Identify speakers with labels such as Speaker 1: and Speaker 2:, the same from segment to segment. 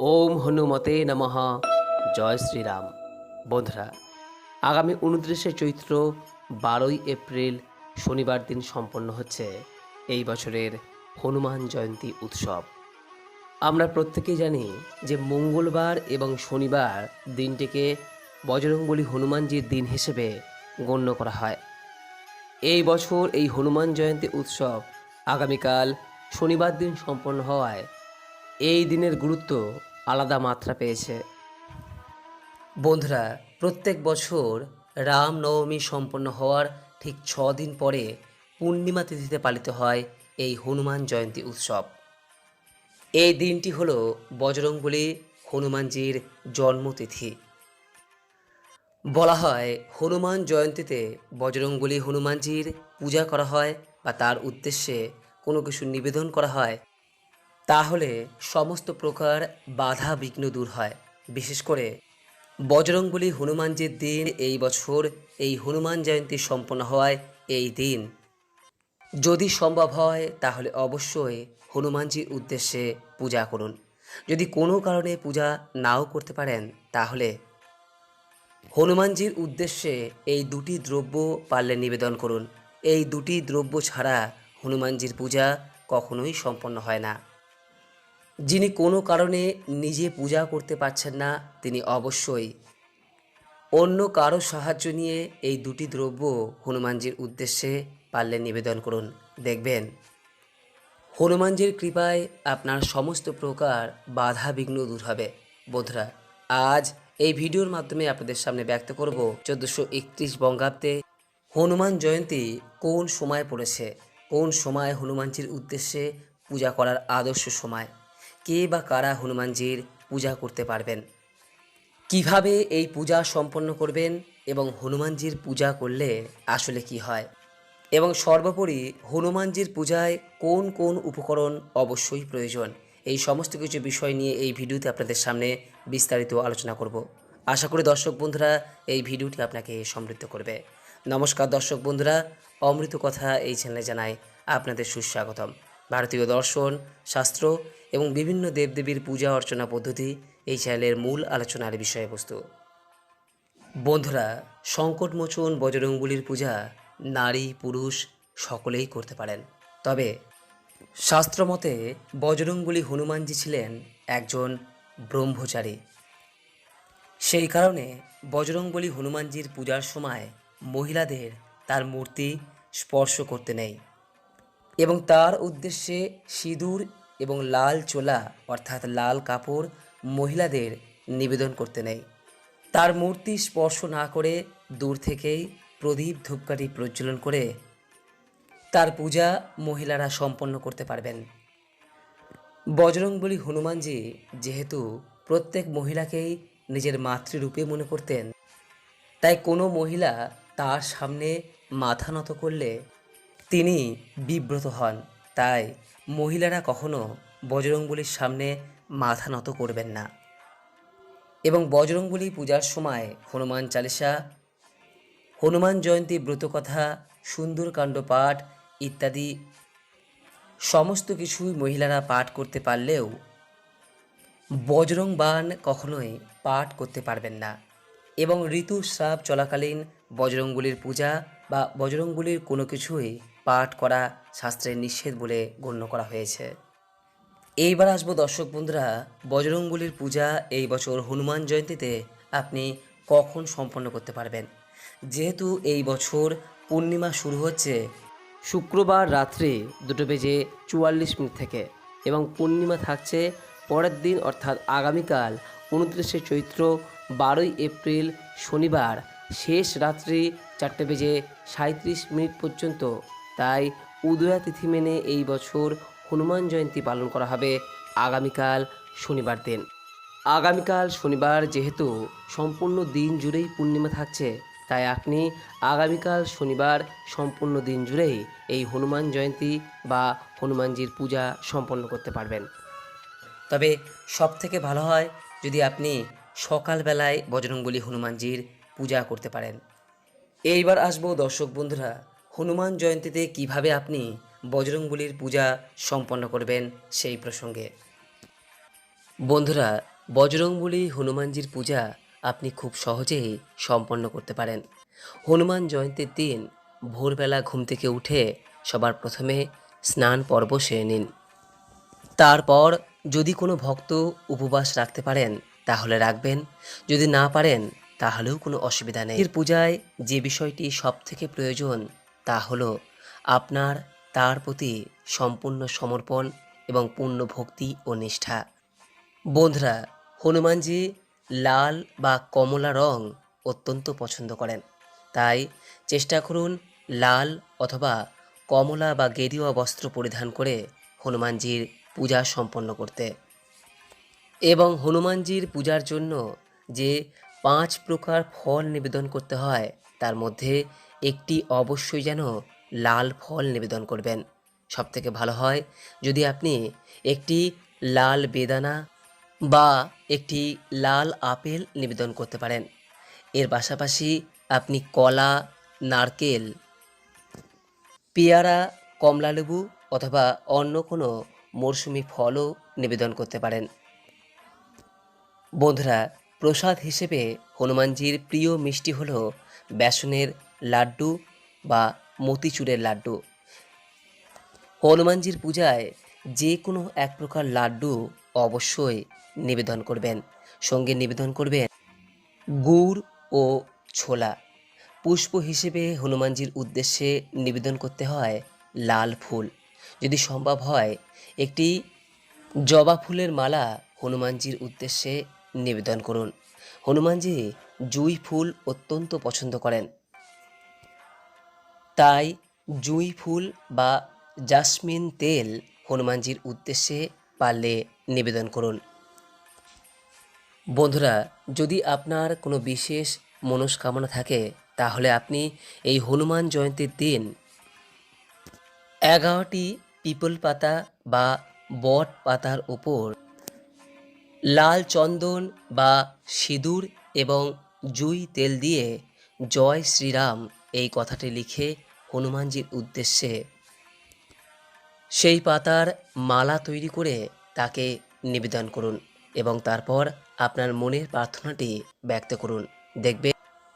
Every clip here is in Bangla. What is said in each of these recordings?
Speaker 1: ওম হনুমতে নমঃ। জয় শ্রীরাম। বন্ধুরা, আগামী উনত্রিশে চৈত্র, বারোই এপ্রিল শনিবার দিন সম্পন্ন হচ্ছে এই বছরের হনুমান জয়ন্তী উৎসব। আমরা প্রত্যেকেই জানি যে মঙ্গলবার এবং শনিবার দিনটিকে বজরংবলী হনুমানজির দিন হিসেবে গণ্য করা হয়। এই বছর এই হনুমান জয়ন্তী উৎসব আগামীকাল শনিবার দিন সম্পন্ন হওয়ায় এই দিনের গুরুত্ব আলাদা মাত্রা পেয়েছে। বন্ধুরা, প্রত্যেক বছর রামনবমী সম্পন্ন হওয়ার ঠিক ছ দিন পরে পূর্ণিমা তিথিতে পালিত হয় এই হনুমান জয়ন্তী উৎসব। এই দিনটি হল বজরংবলী হনুমানজির জন্মতিথি। বলা হয়, হনুমান জয়ন্তীতে বজরংবলী হনুমানজির পূজা করা হয় বা তার উদ্দেশ্যে কোনো কিছু নিবেদন করা হয় তাহলে সমস্ত প্রকার বাধা বিঘ্ন দূর হয়। বিশেষ করে বজরংবলী হনুমানজির দিন এই বছর এই হনুমান জয়ন্তী সম্পন্ন হওয়ায় এই দিন। যদি সম্ভব হয়, তাহলে অবশ্যই হনুমানজির উদ্দেশ্যে পূজা করুন। যদি কোনো কারণে পূজা নাও করতে পারেন, তাহলে হনুমানজির উদ্দেশ্যে এই দুটি দ্রব্য পারলে নিবেদন করুন। এই দুটি দ্রব্য ছাড়া হনুমানজির পূজা কখনোই সম্পন্ন হয় না। যিনি কোনো কারণে নিজে পূজা করতে পারছেন না, তিনি অবশ্যই। অন্য কারও সাহায্য নিয়ে এই দুটি দ্রব্য হনুমানজির উদ্দেশ্যে পারলে নিবেদন করুন। দেখবেন, হনুমানজির কৃপায় আপনার সমস্ত প্রকার বাধা বিঘ্ন দূর হবে। বন্ধুরা, আজ এই ভিডিওর মাধ্যমে আপনাদের সামনে ব্যক্ত করব চোদ্দোশো একত্রিশ বঙ্গাব্দে হনুমান জয়ন্তী কোন সময় পড়েছে? কোন সময় হনুমানজির উদ্দেশ্যে পূজা করার আদর্শ সময়? কে বা কারা হনুমানজির পূজা করতে পারবেন? কীভাবে এই পূজা সম্পন্ন করবেন এবং হনুমানজির পূজা করলে আসলে কি হয়? এবং সর্বোপরি হনুমানজির পূজায় কোন কোন উপকরণ অবশ্যই প্রয়োজন? এই সমস্ত কিছু বিষয় নিয়ে এই ভিডিওতে আপনাদের সামনে বিস্তারিত আলোচনা করব। আশা করি দর্শক বন্ধুরা এই ভিডিওটি আপনাকে সমৃদ্ধ করবে। নমস্কার দর্শক বন্ধুরা, অমৃত কথা এই চ্যানেলে জানাই আপনাদের সুস্বাগতম। ভারতীয় দর্শন শাস্ত্র এবং বিভিন্ন দেবদেবীর পূজা অর্চনা পদ্ধতি এই চ্যানেলের মূল আলোচনার বিষয়বস্তু। বন্ধুরা সংকটমোচন বজরংবলির পূজা নারী, পুরুষ সকলেই করতে পারেন। তবে শাস্ত্রমতে বজরংবলী হনুমানজি ছিলেন একজন ব্রহ্মচারী। সেই কারণে বজরংবলী হনুমানজির পূজার সময় মহিলাদের তার মূর্তি স্পর্শ করতে নেই এবং তার উদ্দেশ্যে সিঁদুর এবং লাল চোলা, অর্থাৎ লাল কাপড় মহিলাদের নিবেদন করতে নেই তার মূর্তি স্পর্শ না করে দূর থেকেই প্রদীপ ধূপকাঠি প্রজ্বলন করে তার পূজা মহিলারা সম্পন্ন করতে পারবেন। বজরংবলী হনুমানজি যেহেতু প্রত্যেক মহিলাকেই নিজের মাতৃরূপে মনে করতেন, তাই কোনো মহিলা তার সামনে মাথা নত করলে তিনি বিব্রত হন। তাই মহিলারা কখনো বজরংবলীর সামনে মাথা নত করবেন না। এবং বজরংবলী পূজার সময় হনুমান চালিসা, হনুমান জয়ন্তী ব্রতকথা সুন্দরকাণ্ড পাঠ ইত্যাদি সমস্ত কিছুই মহিলারা পাঠ করতে পারলেও বজরং বান কখনোই পাঠ করতে পারবেন না। এবং ঋতুস্রাব চলাকালীন বজরংগুলির পূজা বা বজরংগুলির কোনো কিছুই পাঠ করা শাস্ত্রের নিষেধ বলে গণ্য করা হয়েছে। এইবার আসব দর্শক বন্ধুরা, বজরংবলির পূজা এই বছর হনুমান জয়ন্তীতে আপনি কখন সম্পন্ন করতে পারবেন? যেহেতু এই বছর পূর্ণিমা শুরু হচ্ছে, শুক্রবার রাত্রে দুটো বেজে চুয়াল্লিশ মিনিট থেকে এবং পূর্ণিমা থাকছে পরের দিন, অর্থাৎ আগামীকাল উনত্রিশে চৈত্র, বারোই এপ্রিল, শনিবার শেষ রাত্রি চারটে বেজে সাঁত্রিশ মিনিট পর্যন্ত তাই উদয়া তিথি মেনে এই বছর হনুমান জয়ন্তী পালন করা হবে আগামীকাল শনিবার দিন। আগামীকাল শনিবার যেহেতু সম্পূর্ণ দিন জুড়েই পূর্ণিমা থাকছে, তাই আপনি আগামীকাল শনিবার সম্পূর্ণ দিন জুড়েই এই হনুমান জয়ন্তী বা হনুমানজির পূজা সম্পন্ন করতে পারবেন। তবে সব থেকে ভালো হয় যদি আপনি সকালবেলায় বজরংবলী হনুমানজির পূজা করতে পারেন। এইবার আসব দর্শক বন্ধুরা হনুমান জয়ন্তীতে কীভাবে আপনি বজরংবলীর পূজা সম্পন্ন করবেন সেই প্রসঙ্গে। বন্ধুরা, বজরংবলী হনুমানজির পূজা আপনি খুব সহজেই সম্পন্ন করতে পারেন। হনুমান জয়ন্তীর দিন ভোরবেলা ঘুম থেকে উঠে সবার প্রথমে স্নান পর্ব সেরে নিন। তারপর যদি কোনো ভক্ত উপবাস রাখতে পারেন, তাহলে রাখবেন। যদি না পারেন, তাহলেও কোনো অসুবিধা নেই। এর পূজায় যে বিষয়টি সব থেকে প্রয়োজন তা হলো আপনার, তার প্রতি সম্পূর্ণ সমর্পণ এবং পূর্ণ ভক্তি ও নিষ্ঠা। বন্ধুরা, হনুমানজি লাল বা কমলা রং অত্যন্ত পছন্দ করেন। তাই চেষ্টা করুন লাল অথবা কমলা বা গেরুয়া বস্ত্র পরিধান করে হনুমানজির পূজা সম্পন্ন করতে। এবং হনুমানজির পূজার জন্য যে পাঁচ প্রকার ফল নিবেদন করতে হয়, তার মধ্যে একটি অবশ্যই যেন লাল ফল নিবেদন করবেন। সবথেকে ভালো হয় যদি আপনি একটি লাল বেদানা বা একটি লাল আপেল নিবেদন করতে পারেন। এর পাশাপাশি আপনি কলা, নারকেল, পেয়ারা, কমলালেবু অথবা অন্য কোনো মরশুমি ফলও নিবেদন করতে পারেন। বন্ধুরা, প্রসাদ হিসেবে হনুমানজির প্রিয় মিষ্টি হলো বেসনের লাড্ডু বা মতিচুরের লাড্ডু। হনুমানজির পূজায় যে কোনো এক প্রকার লাড্ডু অবশ্যই নিবেদন করবেন, সঙ্গে নিবেদন করবেন গুড় ও ছোলা। পুষ্প হিসেবে হনুমানজির উদ্দেশ্যে নিবেদন করতে হয় লাল ফুল। যদি সম্ভব হয়, একটি জবা ফুলের মালা হনুমানজির উদ্দেশ্যে নিবেদন করুন। হনুমানজি জুই ফুল অত্যন্ত পছন্দ করেন। তাই জুঁই ফুল বা জাসমিন তেল হনুমানজির উদ্দেশ্যে পারলে নিবেদন করুন। বন্ধুরা, যদি আপনার কোনো বিশেষ মনস্কামনা থাকে, তাহলে আপনি এই হনুমান জয়ন্তীর দিন এগারোটি পিপল পাতা বা বট পাতার উপর লাল চন্দন বা সিঁদুর এবং জুই তেল দিয়ে জয় শ্রীরাম এই কথাটি লিখে হনুমানজির উদ্দেশ্যে সেই পাতার মালা তৈরি করে তাকে নিবেদন করুন এবং তারপর আপনার মনের প্রার্থনাটি ব্যক্ত করুন। দেখবে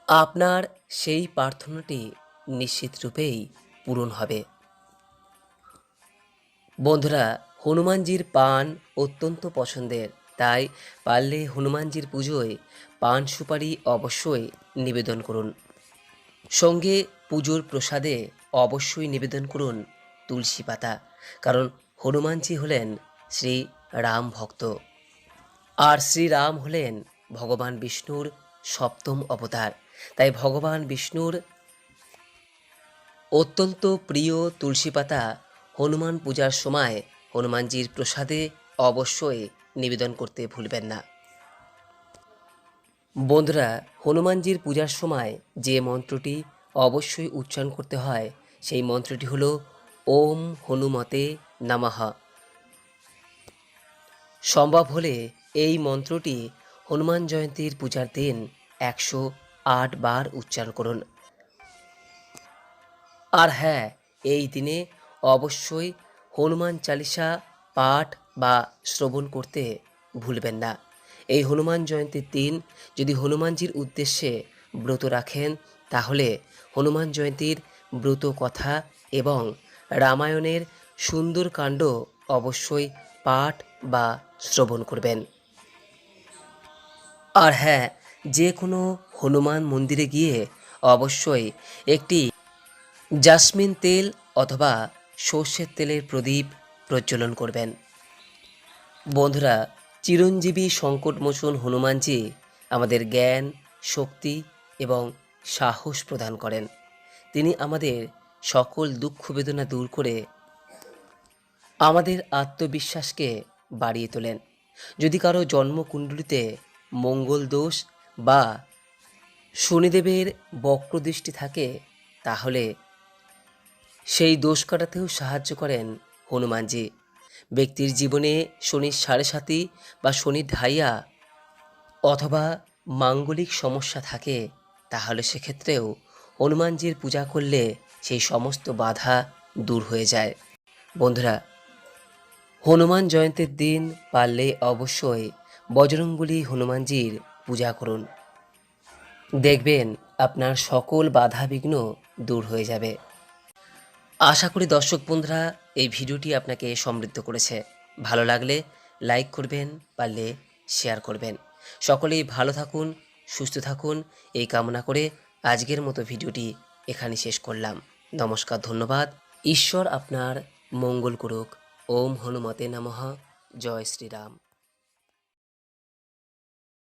Speaker 1: আপনার সেই প্রার্থনাটি নিশ্চিত রূপেই পূরণ হবে। বন্ধুরা, হনুমানজির পান অত্যন্ত পছন্দের, তাই পারলে হনুমানজির পুজোয় পান সুপারি অবশ্যই নিবেদন করুন। সঙ্গে পুজোর প্রসাদে অবশ্যই নিবেদন করুন তুলসী পাতা, কারণ হনুমানজি হলেন শ্রী রাম ভক্ত। আর শ্রীরাম হলেন ভগবান বিষ্ণুর সপ্তম অবতার। তাই ভগবান বিষ্ণুর অত্যন্ত প্রিয় তুলসী পাতা হনুমান পূজার সময় হনুমানজির প্রসাদে অবশ্যই নিবেদন করতে ভুলবেন না। বন্ধুরা, হনুমানজির পূজার সময় যে মন্ত্রটি অবশ্যই উচ্চারণ করতে হয়। সেই মন্ত্রটি হলো, ওম হনুমতে নামাহ। সম্ভব হলে এই মন্ত্রটি হনুমান জয়ন্তীর পূজার দিন একশো আট বার উচ্চারণ করুন। আর হ্যাঁ এই দিনে অবশ্যই হনুমান চালিসা পাঠ বা শ্রবণ করতে ভুলবেন না। এই হনুমান জয়ন্তীর দিন যদি হনুমানজির উদ্দেশ্যে ব্রত রাখেন, তাহলে হনুমান জয়ন্তীর ব্রত কথা এবং রামায়ণের সুন্দর কাণ্ড অবশ্যই পাঠ বা শ্রবণ করবেন। আর হ্যাঁ যে কোনো হনুমান মন্দিরে গিয়ে অবশ্যই একটি জাসমিন তেল অথবা সর্ষের তেলের প্রদীপ প্রজ্বলন করবেন। বন্ধুরা, চিরঞ্জীবী সংকটমোচন হনুমানজি আমাদের জ্ঞান, শক্তি এবং সাহস প্রদান করেন। তিনি আমাদের সকল দুঃখ বেদনা দূর করে আমাদের আত্মবিশ্বাসকে বাড়িয়ে তোলেন। যদি কারও জন্মকুণ্ডলিতে মঙ্গল দোষ বা শনিদেবের বক্রদৃষ্টি থাকে, তাহলে সেই দোষ কাটাতেও সাহায্য করেন হনুমানজি। ব্যক্তির জীবনে শনির সাড়ে সাতি বা শনির ঢাইয়া অথবা মাঙ্গলিক সমস্যা থাকে তাহলে সেক্ষেত্রেও হনুমানজির পূজা করলে সেই সমস্ত বাধা দূর হয়ে যায়। বন্ধুরা, হনুমান জয়ন্তীর দিন পারলে অবশ্যই বজরঙ্গলী হনুমানজির পূজা করুন। দেখবেন আপনার সকল বাধা বিঘ্ন দূর হয়ে যাবে। আশা করি দর্শক বন্ধুরা, এই ভিডিওটি আপনাকে সমৃদ্ধ করেছে। ভালো লাগলে লাইক করবেন, পারলে শেয়ার করবেন। সকলেই ভালো থাকুন সুস্থ থাকুন। এই কামনা করে আজকের মতো ভিডিওটি এখানে শেষ করলাম। নমস্কার, ধন্যবাদ। ঈশ্বর আপনার মঙ্গল করুক। ওম হনুমতে নমঃ। জয় শ্রীরাম।